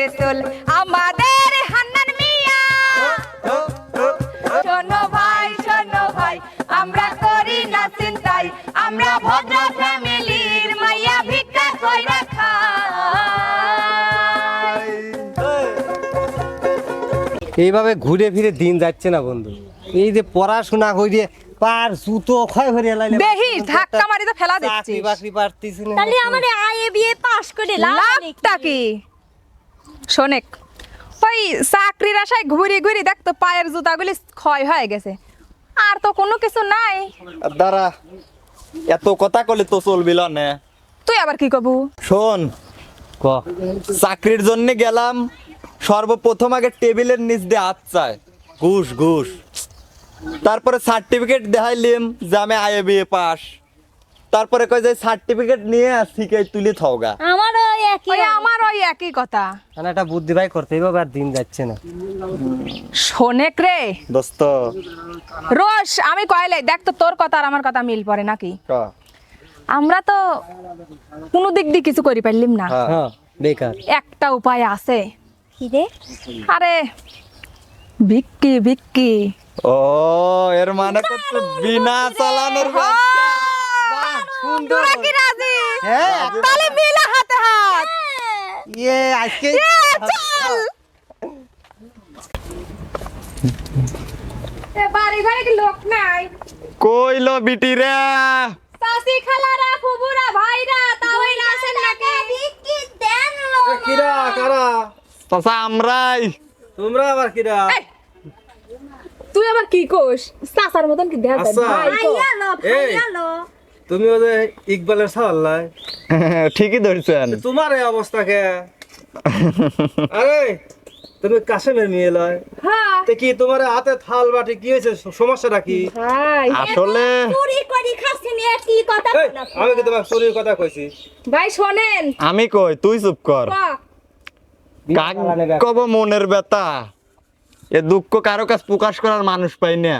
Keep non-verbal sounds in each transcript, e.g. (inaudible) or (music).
করে তোল আমাদের হান্নান মিয়া। শোনো ভাই শোনো ভাই আমরা করি না চিন্তাই আমরা ভদ্র ফ্যামিলির মাইয়া ভিক্ষা কইরা খাই। এইভাবে ঘুরে ফিরে দিন যাচ্ছে না বন্ধু। এই যে পড়াশোনা করিয়ে পার জুতো ক্ষয় হয়ে লাইলে দেহি ধাক্কা মারি তো ফেলা দিচ্ছি চাকরি বাকরি পারতিস না। তাহলে আমার বিয়ে পাস করে লাভ নেই। লাভটা কি? শোনেক। ওই চাকরির আশায় ঘুরি ঘুরি দেখ তো পায়ের জুতাগুলি ক্ষয় হয়ে গেছে। আর তো কোনো কিছু নাই। দাঁড়া এত কথা কলে তো চলবিল না। তুই আবার কি কবু? শোন ক? চাকরির জন্য গেলাম সর্বপ্রথম আগে টেবিলের নিচ দিয়ে হাত চায়। ঘুষ ঘুষ। তারপরে সার্টিফিকেট দেখাইলিম যে আমি আইএ বিএ পাস তারপরে কয় যে সার্টিফিকেট নিয়ে আসিকে তুলি থওগা। আমারও একই ওই আমার ওই একই কথা। মানে একটা বুদ্ধি ভাই করতে এইভাবে আর দিন যাচ্ছে না। শোনেক রে। দোস্ত। রোজ আমি কয়লে দেখ তো তোর কথা আর আমার কথা মিল পড়ে নাকি? আমরা তো কোনো দিক দিয়ে কিছু করি পারলিম না। হ্যাঁ। হ্যাঁ বেকার। একটা উপায় আছে। কি রে? আরে ভিক্কি ভিক্কি। ও এর মানে করছে বিনা চালানোর তোরা কি রাজি? হ্যাঁ। তাহলে মিলে হাতে হাত। ইয়ে আজকে চল। এ বাড়ি ঘরে কি লোক নাই? কইলো বিটি রে। চাষি খালারা ফুবুরা ভাইরা তাওই আসেন নাকি? কি? দেন লো কিরা কারা? চাচা আমরাই। তোমরা আবার কিরা? তুই আবার কি কোস চাচার মতন কি দেখা আচ্ছা। ভাই। ভাইয়া লো ভাইয়া লো। তুমি ওদের ইকবালের সাল্লাই (laughs) ঠিকই ধরছেন। তোমার এই অবস্থা কে? আরে তুমি কাশেমের মেয়ে লয় হ্যাঁ। তে কি তোমার হাতে থাল বাটি কি হয়েছে? সমস্যাটা কি? আসলে চুরি করি খাসি নিয়ে কি কথা আমি কি তোমার শরীর কথা কইছি? ভাই শোনেন। আমি কই তুই চুপ কর। কাক কব মনের ব্যথা? এ দুঃখ কারও কাছে প্রকাশ করার মানুষ পাই না।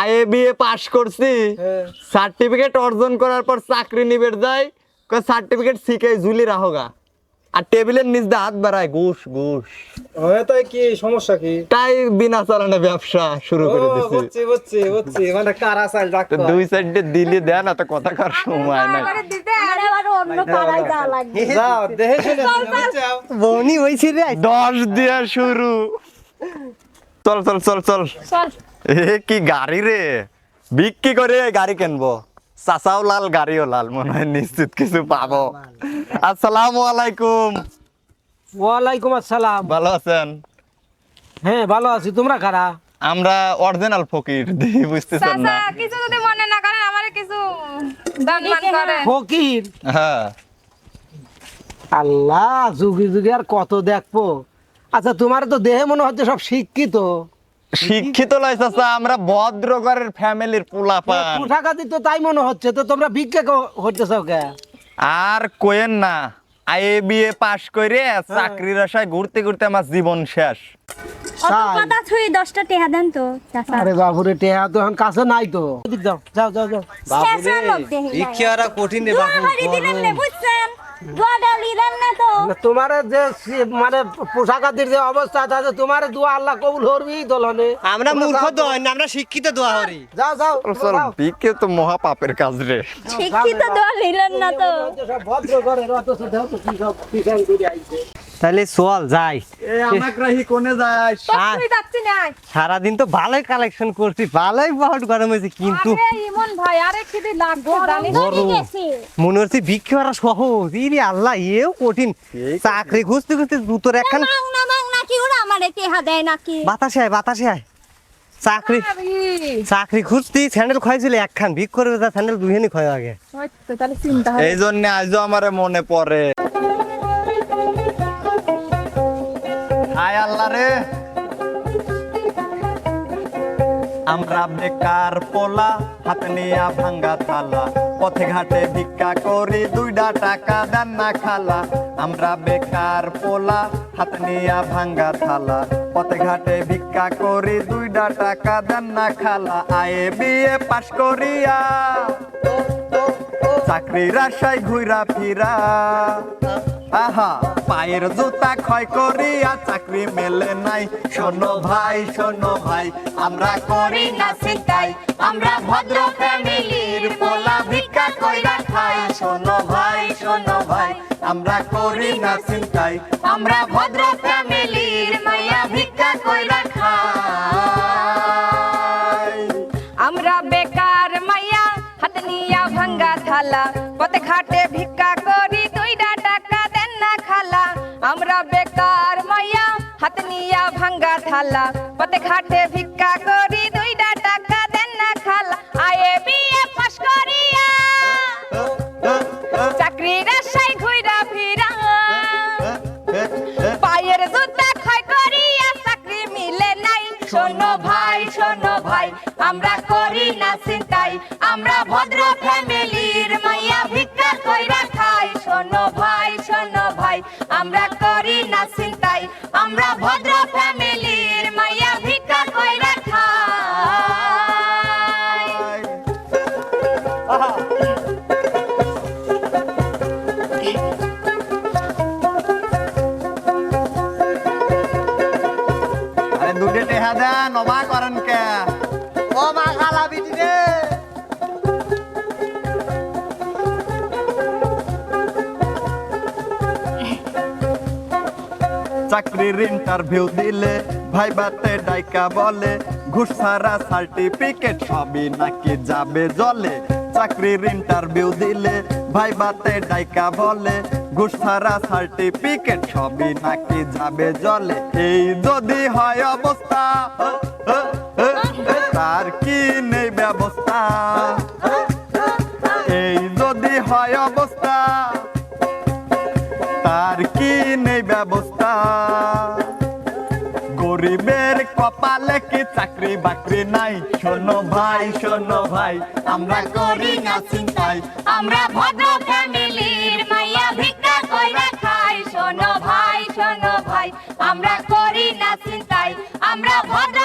আইএ বিএ পাস করছি। হ্যাঁ। সার্টিফিকেট অর্জন করার পর চাকরি নিবের যায় সার্টিফিকেট শিখে ঝুলি রাখোগা আর টেবিলের নিচ দিয়ে হাত বাড়ায় ঘুষ ঘুষ। হ্যাঁ তাই কি? সমস্যা কি? তাই বিনা চালানে ব্যবসা শুরু করে দিছি। বুঝছি বুঝছি বুঝছি। মানে কারা চাল ডাক্তার দুই সাইডে দিলি দেন না তো কথা কার সময় বুঝছাও বনি হইছি রে। দশ দিয়া শুরু। চল চল চল চল। চল। এ কি গাড়ি রে? বিক্রি করে গাড়ি কিনবো। চাচাও লাল গাড়িও লাল মনে হয় নিশ্চিত কিছু পাবো। আসসালামু আলাইকুম। ওয়ালাইকুম আসসালাম। ভালো আছেন? হ্যাঁ ভালো আছি। তোমরা কারা? আমরা অরিজিনাল ফকির দেখি বুঝতেছেন চাচা না কিছু যদি মনে না করেন আমারে কিছু দান মান করে ফকির? হ্যাঁ। আল্লাহ যুগে যুগে আর কত দেখব। আচ্ছা তোমার তো দেহে মনে হচ্ছে সব শিক্ষিত। শিক্ষিত লয় চাচা আমরা ভদ্র ঘরের ফ্যামিলির পোলা পান তো তাই মনে হচ্ছে তো তোমরা ভিক্ষা হইতেছ কে? আর কোয়েন না আইএ বিএ পাশ করে চাকরির আশায় ঘুরতে ঘুরতে আমার জীবন শেষ। অত কথা ছুঁই দশটা টেহা দেন তো চাচা। আরে বাবুরে টেহা তো এখন কাছে নাই তো। যাও যাও যাও। ইচ্ছারা কঠিন রে বাবু করে দোয়া তোমার যে মানে পোশাক আদির যে অবস্থা আছে তোমার দোয়া আল্লাহ কবুল করবি দলনে। আমরা মূর্খ দই না আমরা শিক্ষিত দোয়া হরি যাও যাও চল বিকে তো মহা পাপের কাজ রে। শিক্ষিত দোয়া নিলেন না তো। ভদ্র ঘরের অথচ দেখো তো কি সব কিষান করে আইছে। তাহলে চল যাই। এই আমাক রাহি কোনে যাস তুই যাচ্ছি না। সারাদিন তো ভালোই কালেকশন করছি ভালোই বহুত গরম হয়েছে কিন্তু আরে ইমন ভাই আরে খিদে লাগবে জানিস ধরে গেছে মনে হচ্ছে বিক্রি করা সহজ ইরে আল্লাহ এও কঠিন। চাকরি খুঁজতে খুঁজতে জুতোর একখান বাতাসে আয় বাতাসে আয়। চাকরি চাকরি খুঁজতি স্যান্ডেল খাইছিল একখান ভিক করে যা স্যান্ডেল দুইখানি খাই আগে। এই জন্য আজও আমার মনে পড়ে। হায় আল্লাহ রে। আমরা বেকার পোলা, হাত নিয়া ভাঙ্গা থালা, পথে ঘাটে ভিক্ষা করি দুইটা টাকা দেন না খালা। আমরা বেকার পোলা, হাত নিয়া ভাঙ্গা থালা, পথে ঘাটে ভিক্ষা করি দুইটা টাকা দেন না খালা। আয়ে বিয়ে পাশ করিয়া, চাকরির আশায় ঘুরা ফিরা। আহা, পায়ের জুতা ক্ষয় করিয়া চাকরি মেলে নাই। শোনো ভাই শোনো ভাই, আমরা করি না চিন্তাই আমরা ভদ্র ফ্যামিলির পোলা ভিক্ষা কইরা খাই। শোনো ভাই শোনো ভাই, আমরা করি না চিন্তাই আমরা ভদ্র ফ্যামিলির মাইয়া ভিক্ষা কইরা খাই। আমরা বেকার মাইয়া, হাত নিয়া ভাঙ্গা থালা। পথে ঘাটে ভিক্ষা করি নিয়া ভাঙ্গা থালা। পথে ঘাটে ভিক্ষা করি দুইটা টাকা দেন না খালা। আয়ে বিয়ে পাশ করিয়া। চাকরির আশায় ঘুইরা ফিরা। পায়ের জুতা ক্ষয় করিয়া চাকরি মিলে নাই। শোনো ভাই শোনো ভাই, আমরা করি না চিন্তাই আমরা ভদ্র ফ্যামিলির মাইয়া ভিক্ষা কইরা খাই শোনো ভাই শোনো ভাই আমরা করি না চিন্তাই আমরা ভদ্র ফ্যামিলির চাকরির ইন্টারভিউ দিলে ভাই বাতে ডাইকা বলে, ঘুষ ছাড়া সার্টিফিকেট সবই নাকি যাবে জলে? চাকরির ইন্টারভিউ দিলে ভাই বাতে ডাইকা বলে, ঘুষ ছাড়া সার্টিফিকেট সবই নাকি যাবে জলে? এই যদি হয় অবস্থা, তার কি নেই ব্যবস্থা? এই যদি হয় অবস্থা তার কি নেই ব্যবস্থা? গরিবের কপালে কি চাকরি বাকরি নাই? শোনো ভাই শোনো ভাই, আমরা করি না চিন্তাই আমরা ভদ্র ফ্যামিলির মাইয়া ভিক্ষা কইরা খাই। শোনো ভাই শোনো ভাই, আমরা করি না চিন্তাই আমরা ভদ্র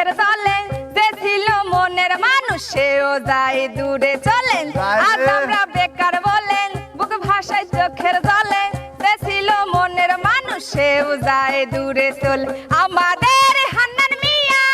চোখের দলে যে ছিল মনের মানুষ সেও যায় দূরে চলেন। আজ আমরা বেকার বলেন বুক ভাষায় চোখের দলে যে ছিল মনের মানুষ সেও যায় দূরে চলে আমাদের হান্নান মিয়া।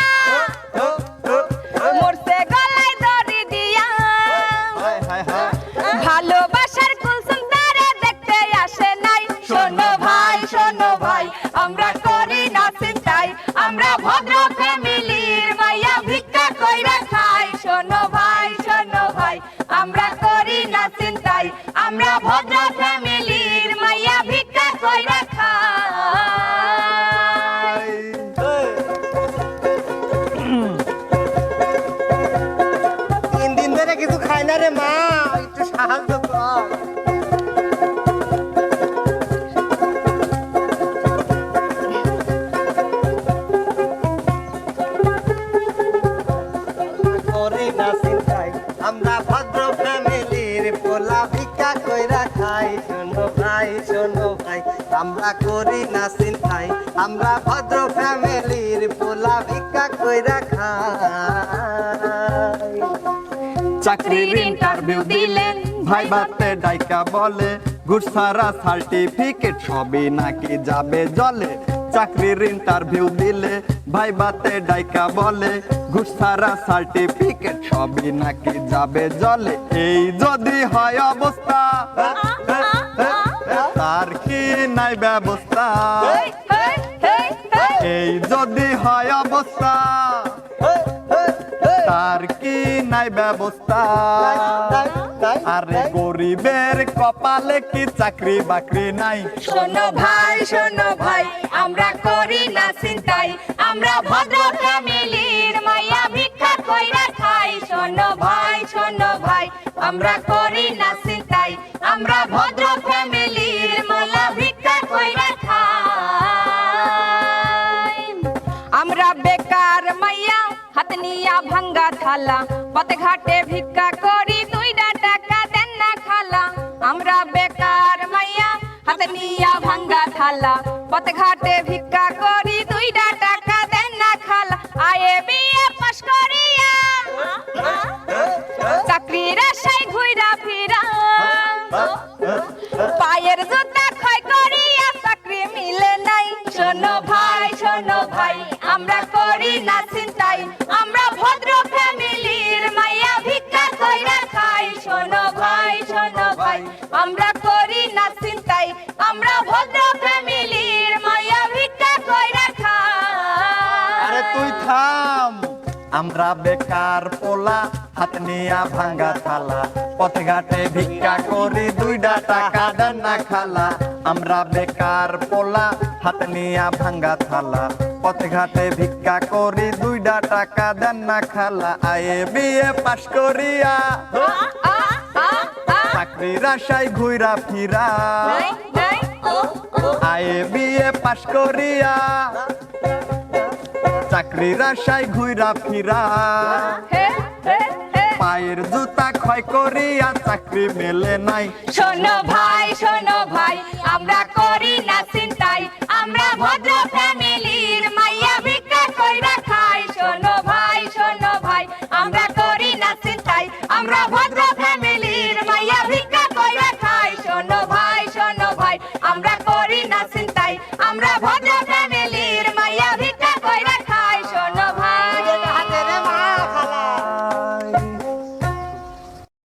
ভদ্র ফ্যামিলির পোলা ভিক্ষা কইরা খাই। শোনো ভাই শোনো ভাই আমরা করি না চিন্তাই আমরা ভদ্র ফ্যামিলির পোলা ভিক্ষা কইরা খাই। চাকরির ইন্টারভিউ দিলেন। ভাই বাতে ডাইকা বলে ছাড়া সার্টিফিকেট সবই নাকি যাবে জলে? চাকরির ইন্টারভিউ দিলে ভাই বাতে ডাইকা বলে ছাড়া সার্টিফিকেট সবই নাকি যাবে জলে? এই যদি হয় অবস্থা, তার কি নাই ব্যবস্থা। এই যদি হয় অবস্থা, তার কি নাই ব্যবস্থা? আরে গরিবের কপালে কি চাকরি বাকরি নাই? শোনো ভাই শোনো ভাই, আমরা করি না চিন্তাই আমরা ভদ্র ফ্যামিলির মাইয়া ভিক্ষা কইরা খাই। শোনো ভাই শোনো ভাই, আমরা করি না চিন্তাই আমরা ভদ্র ফ্যামিলির মাইয়া ভিক্ষা কইরা খাই। হাত নিয়া ভাঙ্গা থালা, পথে ঘাটে ভিক্ষা করি দুইটা টাকা দেন না খালা। আমরা বেকার মাইয়া, হাত নিয়া ভাঙ্গা থালা, পথে ঘাটে ভিক্ষা করি দুইটা টাকা দেন না খালা। আয়ে বিয়ে পাশ করিয়া, চাকরির আশায় ঘুইরা ফিরা। আমরা বেকার পোলা হাত নিয়া ভাঙ্গা থালা পথে ঘাটে ভিক্ষা করি দুইটা টাকা দেন খালা আমরা বেকার পোলা হাত নিয়া ভাঙ্গা থালা পথে ঘাটে ভিক্ষা করি দুইটা টাকা দেন খালা আয়ে বিয়ে পাশ করিয়া। চাকরির আশায় ঘুইরা ফিরা। আয়ে বিয়ে পাশ করিয়া চাকরির আশায় ঘুরা ফিরা। পায়ের জুতা ক্ষয় করিয়া চাকরি মেলে নাই শোনো ভাই শোনো ভাই আমরা করি না চিন্তাই আমরা ভদ্র ফ্যামিলির